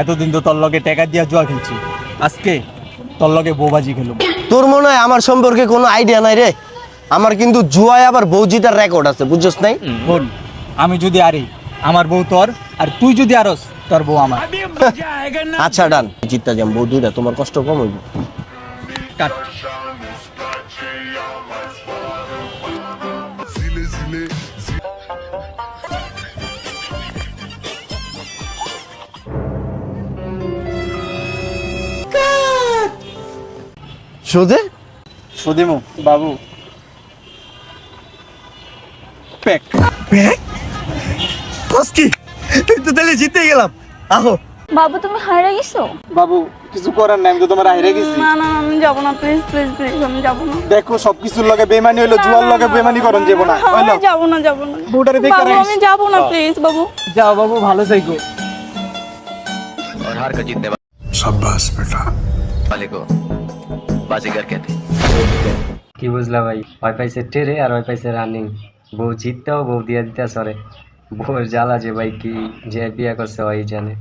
এতদিন তো তোর লগে টাকা দিয়া জুয়া খেলছি। আজকে তোর লগে বৌবাজি খেলুম। তোর মনে হয় আমার সম্পর্কে কোনো আইডিয়া নাই রে? আমার কিন্তু জুয়ায় আবার বৌজিটার রেকর্ড আছে বুঝছস নাই? বোন আমি যদি আরি আমার বউ তোর আর তুই যদি আরস তোর বউ আমার। আচ্ছা ডান। জিততা যাম বউ দুইটা তোমার কষ্ট কম হইব। কাট। সোজে সুদিমু বাবু প্যাক কসকি তুই তো তাহলে জিতে গেলাম আহো বাবু তুমি হারিয়ে গেছো বাবু কিছু করার নাই আমি তো তোমার হাইরে গেছি না না আমি যাবো না প্লিজ প্লিজ প্লিজ আমি যাবো না দেখো সবকিছুর লগে বেমানি হইলো জুয়ার লগে বেমানি করন যাবো না হইলো আমি যাবো না যাবো না বউটারে বেকার বাবু আমি যাবো না প্লিজ বাবু যাও বাবু ভালো থাকো और हार कर जीतने शाबाश बेटा वाले को বাজিগার ক্যাথি কি বুঝলা ভাই, ভয় পাইছে টেরে আর ভয় পাইছে রানিং বউ জিততেও বউ দিয়ে দিতে সরে বউর জ্বালা যে ভাই কি যে বিয়া করছে ওই জানে।